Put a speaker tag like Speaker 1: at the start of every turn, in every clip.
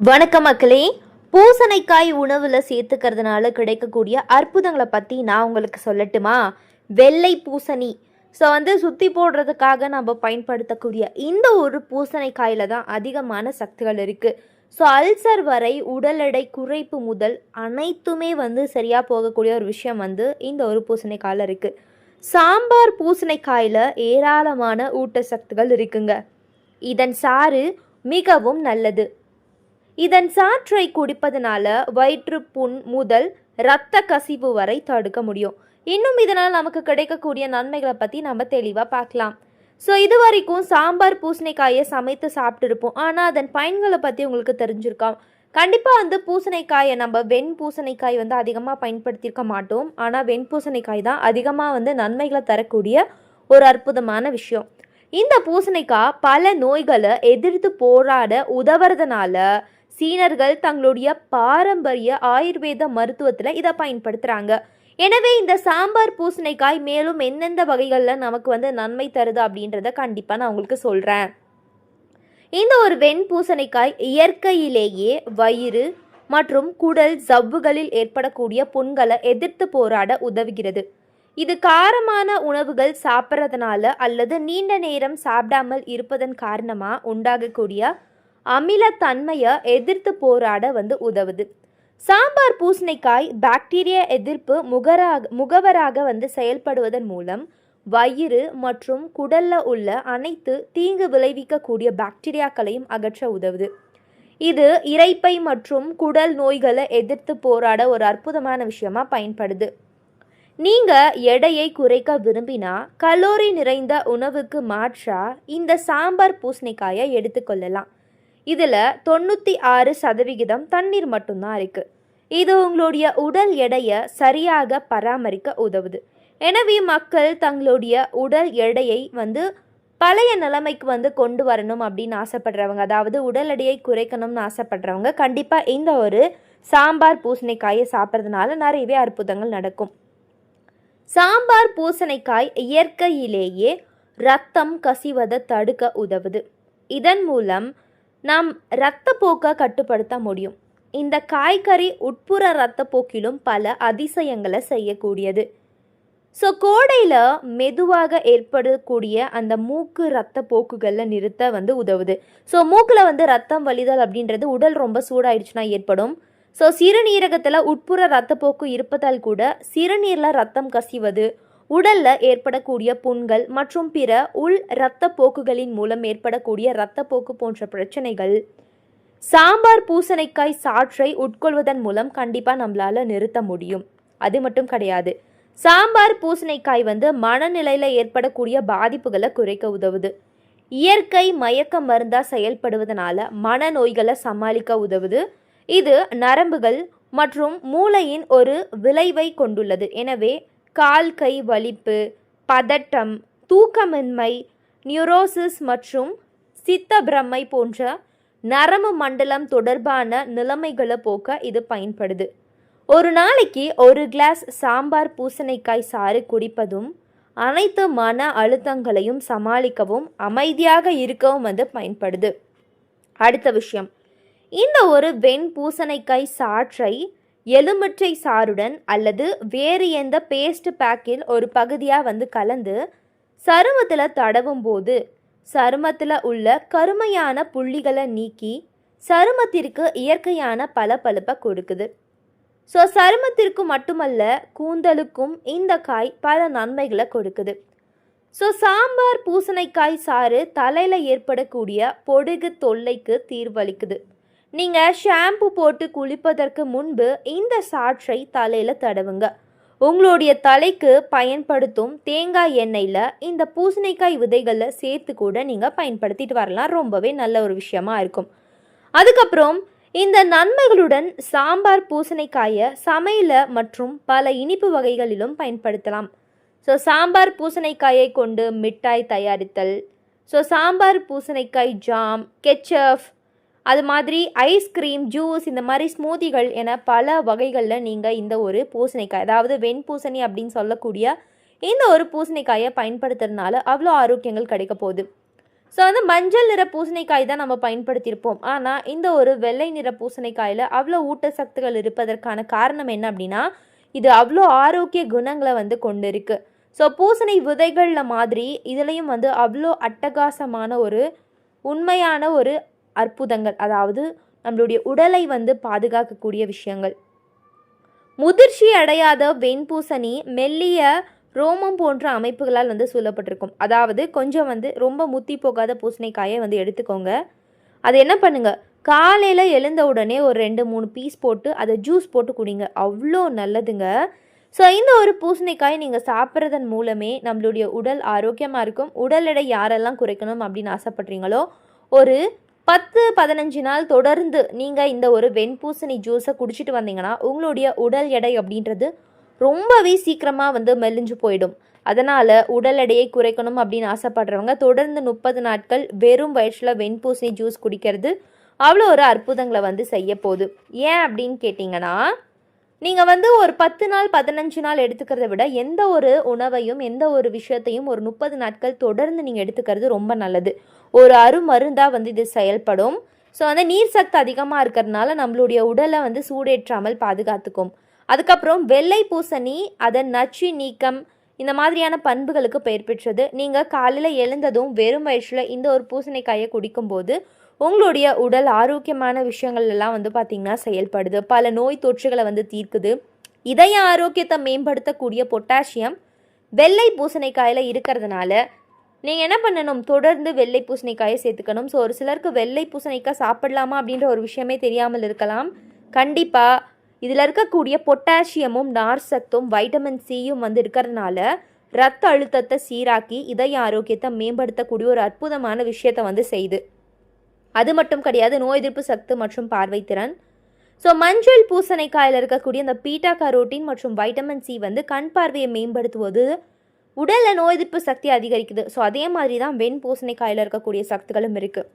Speaker 1: வணக்கம் மக்களே. பூசணிக்காய் உணவில் சேர்த்துக்கிறதுனால கிடைக்கக்கூடிய அற்புதங்களை பற்றி நான் உங்களுக்கு சொல்லட்டுமா? வெள்ளை பூசணி. ஸோ வந்து சுற்றி போடுறதுக்காக நம்ம பயன்படுத்தக்கூடிய இந்த ஒரு பூசணிக்காயில் தான் அதிகமான சக்திகள் இருக்குது ஸோ அல்சர் வரை உடல் எடை குறைப்பு முதல் அனைத்துமே வந்து சரியாக போகக்கூடிய ஒரு விஷயம் வந்து இந்த ஒரு பூசணிக்காயில் இருக்குது சாம்பார் பூசணிக்காயில் ஏராளமான ஊட்டச்சத்துகள் இருக்குங்க. இதன் சாறு மிகவும் நல்லது. இதன் சாற்றை குடிப்பதனால வயிற்றுப்புண் முதல் இரத்த கசிவு வரை தடுக்க முடியும். இன்னும் இதனால் நமக்கு கிடைக்கக்கூடிய நன்மைகளை பற்றி நம்ம தெளிவாக பார்க்கலாம். ஸோ இது வரைக்கும் சாம்பார் பூசணிக்காயை சமைத்து சாப்பிட்டுருப்போம். ஆனால் அதன் பயன்களை பற்றி உங்களுக்கு தெரிஞ்சிருக்கோம். கண்டிப்பாக வந்து பூசணிக்காயை நம்ம வெண் பூசணிக்காய் வந்து அதிகமாக பயன்படுத்தியிருக்க மாட்டோம். ஆனால் வெண் பூசணிக்காய் தான் அதிகமாக வந்து நன்மைகளை தரக்கூடிய ஒரு அற்புதமான விஷயம். இந்த பூசணிக்காய் பல நோய்களை எதிர்த்து போராட உதவுறதுனால சீனர்கள் தங்களுடைய பாரம்பரிய ஆயுர்வேத மருத்துவத்தில் இதை பயன்படுத்துகிறாங்க எனவே இந்த சாம்பார் பூசணிக்காய் மேலும் எந்தெந்த வகைகளில் நமக்கு வந்து நன்மை தருது அப்படின்றத கண்டிப்பாக நான் உங்களுக்கு சொல்கிறேன் இந்த ஒரு வெண் பூசணிக்காய் இயற்கையிலேயே வயிறு மற்றும் குடல் ஜவ்வுகளில் ஏற்படக்கூடிய புண்களை எதிர்த்து போராட உதவுகிறது. இது காரமான உணவுகள் சாப்பிட்றதுனால அல்லது நீண்ட நேரம் சாப்பிடாமல் இருப்பதன் காரணமாக உண்டாகக்கூடிய அமிலத்தன்மையை எதிர்த்து போராட வந்து உதவுது. சாம்பார் பூசணிக்காய் பாக்டீரியா எதிர்ப்பு முகராக முகவராக வந்து செயல்படுவதன் மூலம் வயிறு மற்றும் குடல்ல உள்ள அனைத்து தீங்கு விளைவிக்கக்கூடிய பாக்டீரியாக்களையும் அகற்ற உதவுது. இது இறைப்பை மற்றும் குடல் நோய்களை எதிர்த்து போராட ஒரு அற்புதமான விஷயமா பயன்படுது. நீங்க எடையை குறைக்க விரும்பினா கலோரி நிறைந்த உணவுக்கு மாற்றா இந்த சாம்பார் பூசணிக்காயை எடுத்துக்கொள்ளலாம். இதில் தொண்ணூற்றி ஆறு சதவிகிதம் தண்ணீர் மட்டும்தான் இருக்குது இது உங்களுடைய உடல் எடையை சரியாக பராமரிக்க உதவுது. எனவே மக்கள் தங்களுடைய உடல் எடையை வந்து பழைய நிலைமைக்கு வந்து கொண்டு வரணும் அப்படின்னு ஆசைப்படுறவங்க அதாவது உடல் எடையை குறைக்கணும்னு ஆசைப்படுறவங்க கண்டிப்பாக இந்த ஒரு சாம்பார் பூசணிக்காயை சாப்பிட்றதுனால நிறையவே அற்புதங்கள் நடக்கும். சாம்பார் பூசணிக்காய் இயற்கையிலேயே ரத்தம் கசிவதை தடுக்க உதவுது. இதன் மூலம் நாம் இரத்தப்போக்கை கட்டுப்படுத்த முடியும். இந்த காய்கறி உட்புற இரத்தப்போக்கிலும் பல அதிசயங்களை செய்யக்கூடியது. ஸோ கோடையில் மெதுவாக ஏற்படக்கூடிய அந்த மூக்கு ரத்த போக்குகளில் நிறுத்த வந்து உதவுது. ஸோ மூக்கில் வந்து ரத்தம் வலிதல் அப்படின்றது உடல் ரொம்ப சூடாயிடுச்சுன்னா ஏற்படும். ஸோ சிறுநீரகத்தில் உட்புற ரத்தப்போக்கு இருப்பதால் கூட சிறுநீரில் ரத்தம் கசிவது உடல்ல ஏற்படக்கூடிய புண்கள் மற்றும் பிற உள் இரத்தப்போக்குகளின் மூலம் ஏற்படக்கூடிய இரத்தப்போக்கு போன்ற பிரச்சனைகள். சாம்பார் பூசணிக்காய் சாற்றை உட்கொள்வதன் மூலம் கண்டிப்பாக நம்மளால நிறுத்த முடியும். அது மட்டும் கிடையாது. சாம்பார் பூசணிக்காய் வந்து மனநிலையில் ஏற்படக்கூடிய பாதிப்புகளை குறைக்க உதவுது. இயற்கை மயக்க மருந்தாக செயல்படுவதனால மனநோய்களை சமாளிக்க உதவுது. இது நரம்புகள் மற்றும் மூளையின் ஒரு விளைவை கொண்டுள்ளது. எனவே கால் கை வலிப்பு பதட்டம் தூக்கமின்மை நியூரோசிஸ் மற்றும் சித்த பிரம்மை போன்ற நரம்பு மண்டலம் தொடர்பான நிலைமைகளை போக்க இது பயன்படுது. ஒரு நாளைக்கு ஒரு கிளாஸ் சாம்பார் பூசணிக்காய் சாறு குடிப்பதும் அனைத்து மன அழுத்தங்களையும் சமாளிக்கவும் அமைதியாக இருக்கவும் வந்து பயன்படுது. அடுத்த விஷயம். இந்த ஒரு வெண் பூசணிக்காய் சாற்றை எலுமிச்சை சாறுடன் அல்லது வேறு எந்த பேஸ்ட் பேக்கில் ஒரு பகுதியாக வந்து கலந்து சருமத்தில் தடவும் போது சருமத்தில் உள்ள கருமையான புள்ளிகளை நீக்கி சருமத்திற்கு இயற்கையான பளபளப்பை கொடுக்குது. ஸோ சருமத்திற்கு மட்டுமல்ல கூந்தலுக்கும் இந்த காய் பல நன்மைகளை கொடுக்குது. ஸோ சாம்பார் பூசணிக்காய் சாறு தலையில் ஏற்படக்கூடிய பொடுகு தொல்லைக்கு தீர்வளிக்குது. நீங்கள் ஷாம்பு போட்டு குளிப்பதற்கு முன்பு இந்த சாற்றை தலையில் தடவுங்க. உங்களுடைய தலைக்கு பயன்படுத்தும் தேங்காய் எண்ணெயில் இந்த பூசணிக்காய் விதைகளை சேர்த்து கூட நீங்கள் பயன்படுத்திட்டு வரலாம். ரொம்பவே நல்ல ஒரு விஷயமா இருக்கும். அதுக்கப்புறம் இந்த நன்மைகளுடன் சாம்பார் பூசணிக்காயை சமையல மற்றும் பல இனிப்பு வகைகளிலும் பயன்படுத்தலாம். ஸோ சாம்பார் பூசணிக்காயை கொண்டு மிட்டாய் தயாரித்தல். ஸோ சாம்பார் பூசணிக்காய் ஜாம் கெச்சப் அது மாதிரி ஐஸ்கிரீம் ஜூஸ் இந்த மாதிரி ஸ்மூதிகள் என பல வகைகளில் நீங்கள் இந்த ஒரு பூசணிக்காய் அதாவது வெண்பூசணி அப்படின்னு சொல்லக்கூடிய இந்த ஒரு பூசணிக்காயை பயன்படுத்துறதுனால அவ்வளோ ஆரோக்கியங்கள் கிடைக்க போகுது. ஸோ வந்து மஞ்சள் நிற பூசணிக்காய் தான் நம்ம பயன்படுத்தியிருப்போம். ஆனால் இந்த ஒரு வெள்ளை நிற பூசணிக்காயில் அவ்வளோ ஊட்டச்சத்துக்கள் இருப்பதற்கான காரணம் என்ன அப்படின்னா இது அவ்வளோ ஆரோக்கிய குணங்களை வந்து கொண்டு இருக்கு ஸோ பூசணி விதைகளில் மாதிரி இதுலேயும் வந்து அவ்வளோ அட்டகாசமான ஒரு உண்மையான ஒரு அற்புதங்கள் அதாவது நம்மளுடைய உடலை வந்து பாதுகாக்கக்கூடிய விஷயங்கள். முதிர்ச்சி அடையாத வெண்பூசணி மெல்லிய ரோமம் போன்ற அமைப்புகளால் வந்து சூழப்பட்டிருக்கும். அதாவது கொஞ்சம் வந்து ரொம்ப முத்தி போகாத பூசணிக்காயை வந்து எடுத்துக்கோங்க. அது என்ன பண்ணுங்க? காலையில் எழுந்த உடனே ஒரு ரெண்டு மூணு பீஸ் போட்டு அதை ஜூஸ் போட்டு குடிங்க. அவ்வளோ நல்லதுங்க. ஸோ இந்த ஒரு பூசணிக்காய் நீங்கள் சாப்பிட்றதன் மூலமே நம்மளுடைய உடல் ஆரோக்கியமாக இருக்கும். உடல் எடை யாரெல்லாம் குறைக்கணும் அப்படின்னு ஆசைப்பட்றீங்களோ ஒரு பத்து பதினஞ்சு நாள் தொடர்ந்து நீங்கள் இந்த ஒரு வெண்பூசணி ஜூஸை குடிச்சிட்டு வந்தீங்கன்னா உங்களுடைய உடல் எடை அப்படின்றது ரொம்பவே சீக்கிரமாக வந்து மெலிஞ்சு போயிடும். அதனால் உடல் எடையை குறைக்கணும் அப்படின்னு ஆசைப்படுறவங்க தொடர்ந்து முப்பது நாட்கள் வெறும் வயிற்றில் வெண்பூசணி ஜூஸ் குடிக்கிறது. அவ்வளோ ஒரு அற்புதங்களை வந்து செய்ய போகுது ஏன் அப்படின்னு கேட்டிங்கன்னா நீங்கள் வந்து ஒரு பத்து நாள் பதினஞ்சு நாள் எடுத்துக்கிறத விட எந்த ஒரு உணவையும் எந்த ஒரு விஷயத்தையும் ஒரு முப்பது நாட்கள் தொடர்ந்து நீங்கள் எடுத்துக்கிறது ரொம்ப நல்லது. ஒரு அருமருந்தாக வந்து இது செயல்படும். ஸோ வந்து நீர் சத்து அதிகமாக இருக்கிறதுனால நம்மளுடைய உடலை வந்து சூடேற்றாமல் பாதுகாத்துக்கும். அதுக்கப்புறம் வெள்ளை பூசணி அதன் நச்சு நீக்கம் இந்த மாதிரியான பண்புகளுக்கு பெயர் பெற்றது. நீங்கள் காலையில் எழுந்ததும் வெறும் வயிற்றில் இந்த ஒரு பூசணிக்காயை குடிக்கும்போது உங்களுடைய உடல் ஆரோக்கியமான விஷயங்கள் எல்லாம் வந்து பார்த்திங்கன்னா செயல்படுது. பல நோய் தொற்றுகளை வந்து தீர்க்குது. இதய ஆரோக்கியத்தை மேம்படுத்தக்கூடிய பொட்டாசியம் வெள்ளை பூசணிக்காயில் இருக்கிறதுனால நீங்கள் என்ன பண்ணணும்? தொடர்ந்து வெள்ளை பூசணிக்காயை சேர்த்துக்கணும். ஸோ ஒரு சிலருக்கு வெள்ளை பூசணிக்காய் சாப்பிடலாமா அப்படின்ற ஒரு விஷயமே தெரியாமல் இருக்கலாம். கண்டிப்பாக இதில் இருக்கக்கூடிய பொட்டாசியமும் நார் சத்தும் வைட்டமின் சியும் வந்து இருக்கிறதுனால ரத்த அழுத்தத்தை சீராக்கி இதய ஆரோக்கியத்தை மேம்படுத்தக்கூடிய ஒரு அற்புதமான விஷயத்தை வந்து செய்து அது மட்டும் கிடையாது நோய் எதிர்ப்பு சக்தி மற்றும் பார்வைத்திறன் ஸோ மஞ்சள் பூசணிக்காயில் இருக்கக்கூடிய இந்த பீட்டா கரோட்டின் மற்றும் வைட்டமின் சி வந்து கண் பார்வையை மேம்படுத்துவது உடலில் நோய் எதிர்ப்பு சக்தி அதிகரிக்குது. ஸோ அதே மாதிரி தான் வெண் பூசணிக்காயில் இருக்கக்கூடிய சக்திகளும் இருக்குது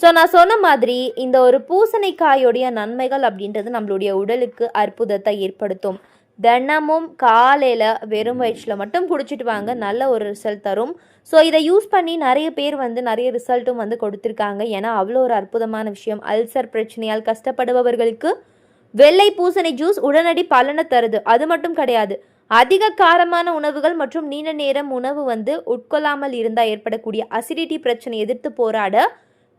Speaker 1: ஸோ நான் சொன்ன மாதிரி இந்த ஒரு பூசணிக்காயோடைய நன்மைகள் அப்படின்றது நம்மளுடைய உடலுக்கு அற்புதத்தை ஏற்படுத்தும். தினமும் காலையில் வெறும் வயிற்றில் மட்டும் குடிச்சிட்டு வாங்க. நல்ல ஒரு ரிசல்ட் தரும். ஸோ இதை யூஸ் பண்ணி நிறைய பேர் வந்து நிறைய ரிசல்ட்டும் வந்து கொடுத்துருக்காங்க. ஏன்னா அவ்வளோ ஒரு அற்புதமான விஷயம். அல்சர் பிரச்சனையால் கஷ்டப்படுபவர்களுக்கு வெள்ளை பூசணி ஜூஸ் உடனடி பலனை தருது. அது மட்டும் கிடையாது. அதிக காரமான உணவுகள் மற்றும் நீண்ட நேரம் உணவு வந்து உட்கொள்ளாமல் இருந்தால் ஏற்படக்கூடிய அசிடிட்டி பிரச்சனை எதிர்த்து போராட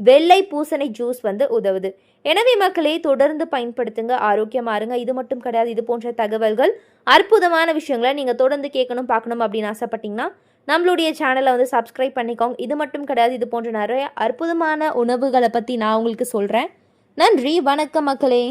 Speaker 1: வெள்ளை பூசணி ஜூஸ் வந்து உதவுது. எனவே மக்களே தொடர்ந்து பயன்படுத்துங்க ஆரோக்கியமாக இருங்க. இது மட்டும் கிடையாது இது போன்ற தகவல்கள் அற்புதமான விஷயங்களை நீங்கள் தொடர்ந்து கேட்கணும் பார்க்கணும் அப்படின்னு ஆசைப்பட்டீங்கன்னா நம்மளுடைய சேனலை வந்து சப்ஸ்கிரைப் பண்ணிக்கோங்க. இது மட்டும் கிடையாது இது போன்ற நிறைய அற்புதமான உணவுகளை பற்றி நான் உங்களுக்கு சொல்கிறேன் நன்றி வணக்கம் மக்களே.